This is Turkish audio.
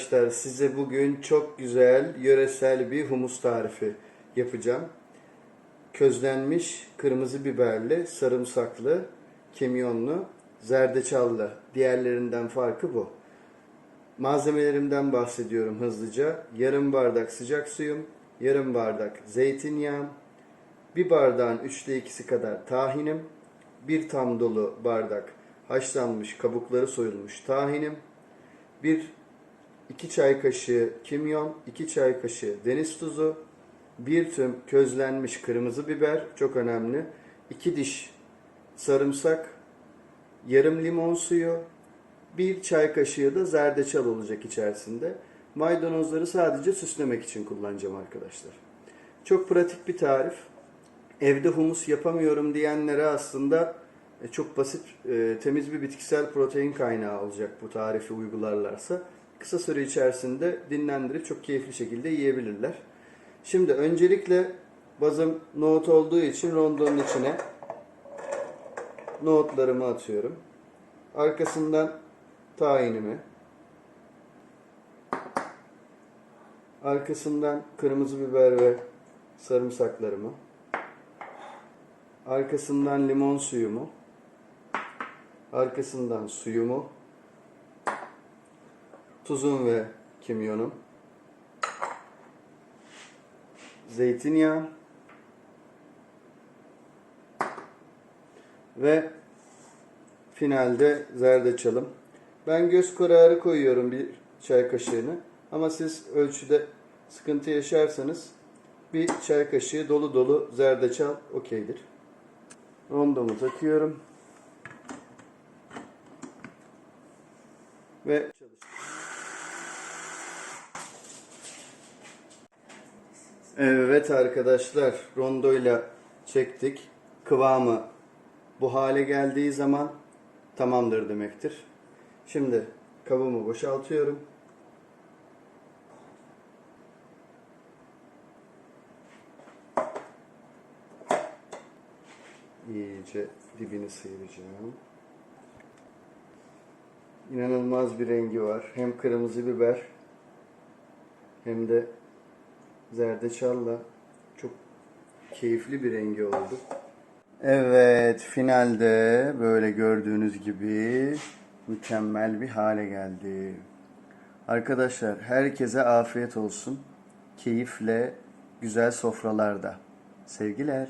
Arkadaşlar size bugün çok güzel yöresel bir humus tarifi yapacağım. Közlenmiş kırmızı biberli, sarımsaklı, kimyonlu, zerdeçallı. Diğerlerinden farkı bu. Malzemelerimden bahsediyorum hızlıca. Yarım bardak sıcak suyum, yarım bardak zeytinyağım, bir bardağın üçte ikisi kadar tahinim, bir tam dolu bardak haşlanmış kabukları soyulmuş tahinim, bir iki çay kaşığı kimyon, iki çay kaşığı deniz tuzu, bir tüm közlenmiş kırmızı biber çok önemli, iki diş sarımsak, yarım limon suyu, bir çay kaşığı da zerdeçal olacak içerisinde. Maydanozları sadece süslemek için kullanacağım arkadaşlar. Çok pratik bir tarif. Evde humus yapamıyorum diyenlere aslında e, çok basit, e, temiz bir bitkisel protein kaynağı olacak bu tarifi uygularlarsa. Kısa süre içerisinde dinlendirip çok keyifli şekilde yiyebilirler. Şimdi öncelikle bazım nohut olduğu için rondonun içine nohutlarımı atıyorum. Arkasından tahinimi. Arkasından kırmızı biber ve sarımsaklarımı. Arkasından limon suyumu. Arkasından suyumu. Tuzum ve kimyonum. Zeytinyağı. Ve finalde zerdeçalım. Ben göz kararı koyuyorum bir çay kaşığını. Ama siz ölçüde sıkıntı yaşarsanız bir çay kaşığı dolu dolu zerdeçal okeydir. Rondomu takıyorum. Ve Evet arkadaşlar rondoyla çektik. Kıvamı bu hale geldiği zaman tamamdır demektir. Şimdi kabımı boşaltıyorum. İyice dibini sıyıracağım. İnanılmaz bir rengi var. Hem kırmızı biber hem de zerdeçalla çok keyifli bir rengi oldu. Evet, finalde böyle gördüğünüz gibi mükemmel bir hale geldi. Arkadaşlar herkese afiyet olsun. Keyifle güzel sofralarda. Sevgiler.